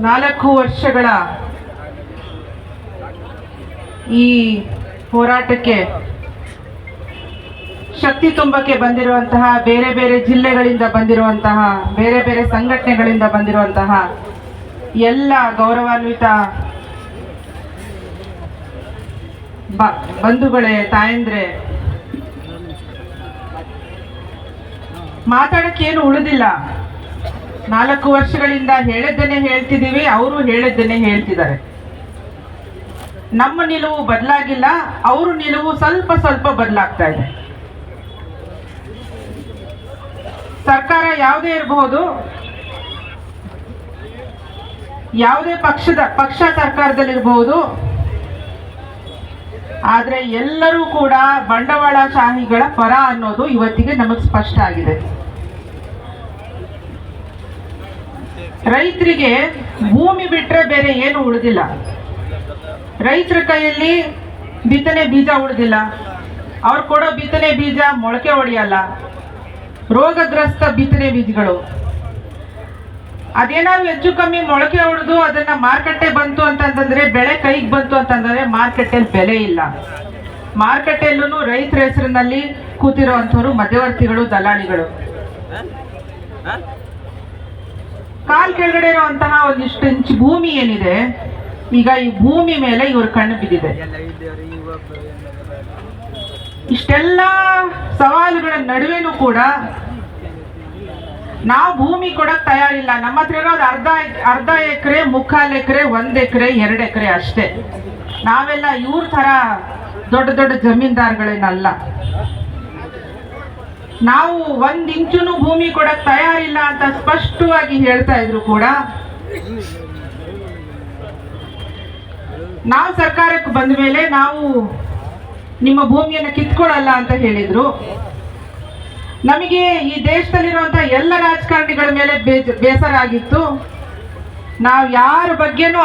ನಾಲ್ಕು ವರ್ಷಗಳ ಈ ಹೋರಾಟಕ್ಕೆ ಶಕ್ತಿ ತುಂಬಕ್ಕೆ ಬಂದಿರುವಂತಹ, ಬೇರೆ ಬೇರೆ ಜಿಲ್ಲೆಗಳಿಂದ ಬಂದಿರುವಂತಹ, ಬೇರೆ ಬೇರೆ ಸಂಘಟನೆಗಳಿಂದ ಬಂದಿರುವಂತಹ ಎಲ್ಲ ಗೌರವಾನ್ವಿತ ಬ- ಬಂಧುಗಳೇ, ತಾಯಂದ್ರೆ, ಮಾತಾಡಕ್ಕೇನು ಉಳಿದಿಲ್ಲ. ನಾಲ್ಕು ವರ್ಷಗಳಿಂದ ಹೇಳಿದ್ದನ್ನೇ ಹೇಳ್ತಿದ್ದೀವಿ, ಅವರು ಹೇಳಿದ್ದನ್ನೇ ಹೇಳ್ತಿದ್ದಾರೆ. ನಮ್ಮ ನಿಲುವು ಬದಲಾಗಿಲ್ಲ, ಅವರು ನಿಲುವು ಸ್ವಲ್ಪ ಸ್ವಲ್ಪ ಬದಲಾಗ್ತಾ ಇದೆ. ಸರ್ಕಾರ ಯಾವುದೇ ಇರಬಹುದು, ಯಾವುದೇ ಪಕ್ಷದ, ಪಕ್ಷ ಸರ್ಕಾರದಲ್ಲಿರಬಹುದು, ಆದರೆ ಎಲ್ಲರೂ ಕೂಡ ಬಂಡವಾಳಶಾಹಿಗಳ ಪರ ಅನ್ನೋದು ಇವತ್ತಿಗೆ ನಮಗೆ ಸ್ಪಷ್ಟ ಆಗಿದೆ. ರೈತರಿಗೆ ಭೂಮಿ ಬಿಟ್ಟರೆ ಬೇರೆ ಏನು ಉಳಿದಿಲ್ಲ. ರೈತರ ಕೈಯಲ್ಲಿ ಬಿತ್ತನೆ ಬೀಜ ಉಳಿದಿಲ್ಲ. ಅವ್ರು ಕೊಡೋ ಬಿತ್ತನೆ ಬೀಜ ಮೊಳಕೆ ಹೊಡೆಯಲ್ಲ ರೋಗಗ್ರಸ್ತ ಬಿತ್ತನೆ ಬೀಜಗಳು. ಅದೇನಾದ್ರು ಹೆಚ್ಚು ಕಮ್ಮಿ ಮೊಳಕೆ ಹೊಡೆದು ಅದನ್ನ ಮಾರುಕಟ್ಟೆ ಬಂತು ಅಂತಂತಂದರೆ ಬೆಳೆ ಕೈಗೆ ಬಂತು ಅಂತಂದ್ರೆ ಮಾರುಕಟ್ಟೆಯಲ್ಲಿ ಬೆಲೆ ಇಲ್ಲ. ಮಾರುಕಟ್ಟೆಯಲ್ಲೂ ರೈತರ ಹೆಸರಿನಲ್ಲಿ ಕೂತಿರುವಂತವ್ರು ಮಧ್ಯವರ್ತಿಗಳು, ದಲ್ಲಾಳಿಗಳು. ಕಾಲ್ ಕೆಳಗಡೆ ಇರುವಂತಹ ಒಂದಿಷ್ಟು ಇಂಚು ಭೂಮಿ ಏನಿದೆ, ಈಗ ಈ ಭೂಮಿ ಮೇಲೆ ಇವರು ಕಣ್ಣು ಬಿದ್ದಿದೆ. ಇಷ್ಟೆಲ್ಲ ಸವಾಲುಗಳ ನಡುವೆನೂ ಕೂಡ ನಾವು ಭೂಮಿ ಕೊಡಕ್ ತಯಾರಿಲ್ಲ. ನಮ್ಮ ಹತ್ರ ಇರೋದು ಅರ್ಧ ಅರ್ಧ ಎಕರೆ, ಮುಕ್ಕಾಲು ಎಕರೆ, ಒಂದ್ ಎಕರೆ, ಎರಡು ಎಕರೆ ಅಷ್ಟೇ. ನಾವೆಲ್ಲ ಇವ್ರ ತರ ದೊಡ್ಡ ದೊಡ್ಡ ಜಮೀನ್ದಾರ್ಗಳೇನಲ್ಲ. ನಾವು ಒಂದ್ ಇಂಚುನು ಭೂಮಿ ಕೊಡಕ್ ತಯಾರಿಲ್ಲ ಅಂತ ಸ್ಪಷ್ಟವಾಗಿ ಹೇಳ್ತಾ ಇದ್ರು ಕೂಡ. ನಾವು ಸರ್ಕಾರಕ್ಕೆ ಬಂದ ಮೇಲೆ ನಾವು ನಿಮ್ಮ ಭೂಮಿಯನ್ನು ಕಿತ್ಕೊಳ್ಳಲ್ಲ ಅಂತ ಹೇಳಿದ್ರು. ನಮಗೆ ಈ ದೇಶದಲ್ಲಿರುವಂತಹ ಎಲ್ಲ ರಾಜಕಾರಣಿಗಳ ಮೇಲೆ ಬೇಸರ ಆಗಿತ್ತು. ನಾವು ಯಾರ ಬಗ್ಗೆನೂ